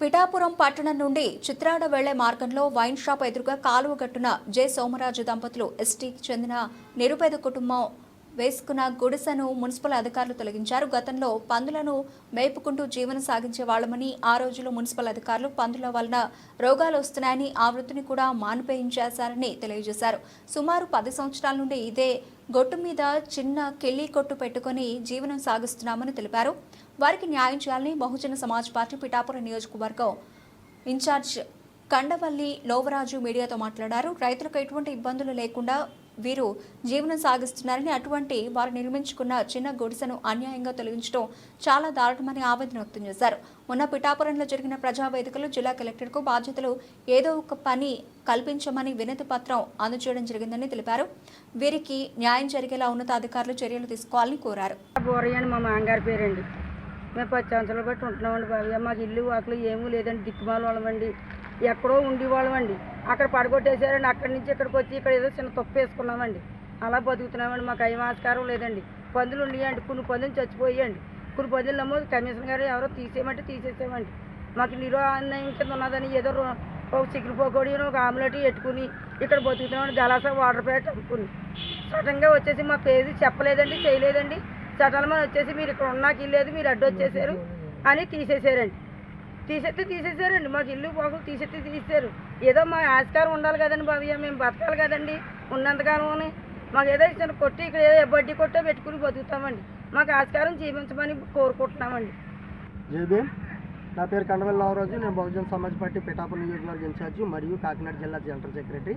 పిఠాపురం పట్టణం నుండి చిత్రాడ వెళ్ళే మార్గంలో వైన్ షాప్ ఎదురుగా కాలువ గట్టున జె సోమరాజు దంపతులు ఎస్టీకి చెందిన నిరుపేద కుటుంబం వేసుకున్న గుడిసెను మున్సిపల్ అధికారులు తొలగించారు. గతంలో పందులను మేపుకుంటూ జీవనం సాగించే వాళ్ళమని ఆ రోజుల్లో మున్సిపల్ అధికారులు పందుల వలన రోగాలు వస్తున్నాయని ఆ వృత్తిని కూడా మానిపేయించేశారని తెలియజేశారు. సుమారు పది సంవత్సరాల నుండి ఇదే గొట్టు మీద చిన్న కెళ్ళి కొట్టు పెట్టుకొని జీవనం సాగిస్తున్నామని తెలిపారు. వారికి న్యాయం చేయాలని బహుజన సమాజ్ పార్టీ పిఠాపురం నియోజకవర్గం ఇన్ఛార్జ్ కండవల్లి లోవరాజు మీడియాతో మాట్లాడారు. రైతులకు ఎటువంటి ఇబ్బందులు లేకుండా వీరు జీవనం సాగిస్తున్నారని అటువంటి వారు నిర్మించుకున్న చిన్న గుడిసెను అన్యాయంగా తొలగించడం చాలా దారుణమని ఆవేదన వ్యక్తం చేశారు. మొన్న పిఠాపురంలో జరిగిన ప్రజావేదికలో జిల్లా కలెక్టర్కు బాధ్యతలు ఏదో ఒక పని కల్పించమని వినతి పత్రం అందజేయడం జరిగిందని తెలిపారు. వీరికి న్యాయం జరిగేలా ఉన్నతాధికారులు చర్యలు తీసుకోవాలని కోరారు. మా మామగారి పేరండి. మేము పది సంవత్సరాలు బట్టి ఉంటున్నామండి బాబు. మాకు ఇల్లు వాకులు ఏమీ లేదండి. దిక్కుమాల వాళ్ళమండి. ఎక్కడో ఉండేవాళ్ళమండి. అక్కడ పడగొట్టేశారండి. అక్కడి నుంచి ఇక్కడికి వచ్చి ఇక్కడ ఏదో చిన్న తప్పు వేసుకున్నామండి. అలా బతుకుతున్నామండి. మాకు ఏం ఆస్కారం లేదండి. పందులు ఉండేయండి కొన్ని పందులు చచ్చిపోయాయండి. కొన్ని పందులు నమోదు కమిషన్ గారు ఎవరో తీసేయమంటే తీసేసామండి. మాకు నిరో అన్యాయం కింద ఉన్నదని ఏదో ఒక చికెన్ ఒక ఆమ్లెట్ పెట్టుకుని ఇక్కడ బతుకుతున్నామండి. గలాస వాటర్ ప్యాకెట్ అమ్ముకుని. సడన్గా వచ్చేసి మా పేరు చెప్పలేదండి చేయలేదండి. సడన్గా వచ్చేసి మీరు ఇక్కడ ఉన్నాకి లేదు మీరు అడ్డు వచ్చేసారు అని తీసేసారండి. తీసేస్తే తీసేసారండి. మాకు ఇల్లు బాబు తీసేస్తే తీసేశారు. ఏదో మా ఆస్కారం ఉండాలి కదండి బాబయ్య మేము బతకాలి కదండి ఉన్నంతకాలం అని మాకు ఏదో ఇచ్చిన కొట్టి ఇక్కడ ఏదో బడ్డీ కొట్టే పెట్టుకుని బతుకుతామండి. మాకు ఆస్కారం జీవించమని కోరుకుంటున్నామండి. జేబీ నా పేరు కండవల్లి రావురాజు నేను బహుజన సమాజ్ పార్టీ పిఠాపురం నియోజకవర్గ ఇన్ఛార్జి మరియు కాకినాడ జిల్లా జనరల్ సెక్రటరీ.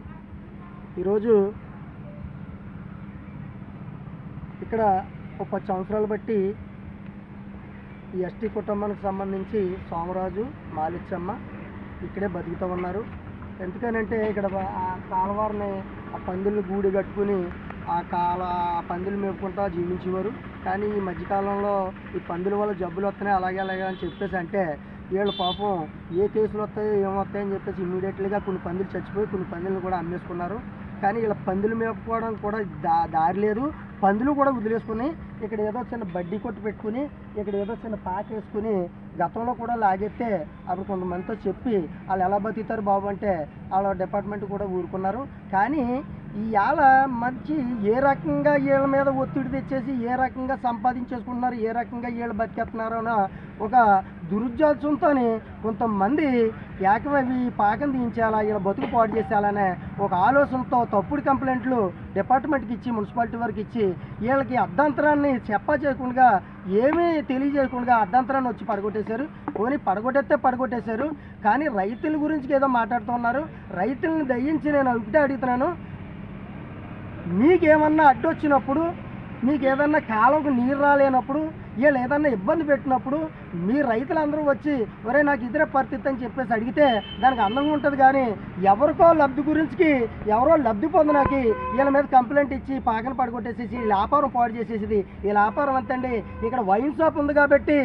ఈరోజు ఇక్కడ ఒక పది సంవత్సరాలు బట్టి ఈ ఎస్టీ కుటుంబానికి సంబంధించి సోమరాజు మాలిచ్చమ్మ ఇక్కడే బతుకుతూ ఉన్నారు. ఎందుకనంటే ఇక్కడ ఆ కాలవారిని ఆ పందులు గూడి కట్టుకుని ఆ కాల ఆ పందులు మేపుకుంటా జీవించేవారు. కానీ ఈ మధ్యకాలంలో ఈ పందుల వల్ల జబ్బులు వస్తున్నాయి అలాగే అలాగే అని చెప్పేసి అంటే వీళ్ళు పాపం ఏ కేసులు వస్తాయో ఏమొస్తాయని చెప్పేసి ఇమ్మీడియట్లీగా కొన్ని పందులు చచ్చిపోయి కొన్ని పందులను కూడా అమ్మేసుకున్నారు. కానీ ఇలా పందులు మేపుకోవడం కూడా దా దారి లేదు. పందులు కూడా వదిలేసుకుని ఇక్కడ ఏదో చిన్న బడ్డీ కొట్టు పెట్టుకుని ఇక్కడ ఏదో చిన్న పాక వేసుకుని గతంలో కూడా లాగెత్తే అప్పుడు కొంతమందితో చెప్పి వాళ్ళు ఎలా బతుకుతారు బాబు అంటే వాళ్ళ డిపార్ట్మెంట్ కూడా ఊరుకున్నారు. కానీ ఇవాళ మంచి ఏ రకంగా వీళ్ళ మీద ఒత్తిడి తెచ్చేసి ఏ రకంగా సంపాదించేసుకుంటున్నారు ఏ రకంగా వీళ్ళు బతికేస్తున్నారు అన్న ఒక దురుద్దేశంతో కొంతమంది ఏకమవి పాకం తీయించాలా వీళ్ళ బతుకు పాడు చేసేయాలనే ఒక ఆలోచనతో తప్పుడు కంప్లైంట్లు డిపార్ట్మెంట్కి ఇచ్చి మున్సిపాలిటీ వరకు ఇచ్చి వీళ్ళకి అర్ధాంతరాన్ని చెప్పా చేయకుండా ఏమీ తెలియజేయకుండా అర్ధాంతరాన్ని వచ్చి పడగొట్టేశారు. పోనీ పడగొట్టేస్తే పడగొట్టేశారు. కానీ రైతుల గురించి ఏదో మాట్లాడుతున్నారు రైతులను దయించి నేను ఒకటే అడుగుతున్నాను. మీకేమన్నా అడ్డొచ్చినప్పుడు మీకు ఏదన్నా కాలంకు నీరు రాలేనప్పుడు వీళ్ళు ఏదన్నా ఇబ్బంది పెట్టినప్పుడు మీ రైతులందరూ వచ్చి ఒరే నాకు ఇద్దరే పరిస్థితి అని చెప్పేసి అడిగితే దానికి అందంగా ఉంటుంది కానీ ఎవరికో లబ్ధి గురించి ఎవరో లబ్ధి పొందడానికి వీళ్ళ మీద కంప్లైంట్ ఇచ్చి పాకన పడగొట్టేసేసి వ్యాపారం పాడు చేసేసింది. ఈ వ్యాపారం అంతండి. ఇక్కడ వైన్ షాప్ ఉంది కాబట్టి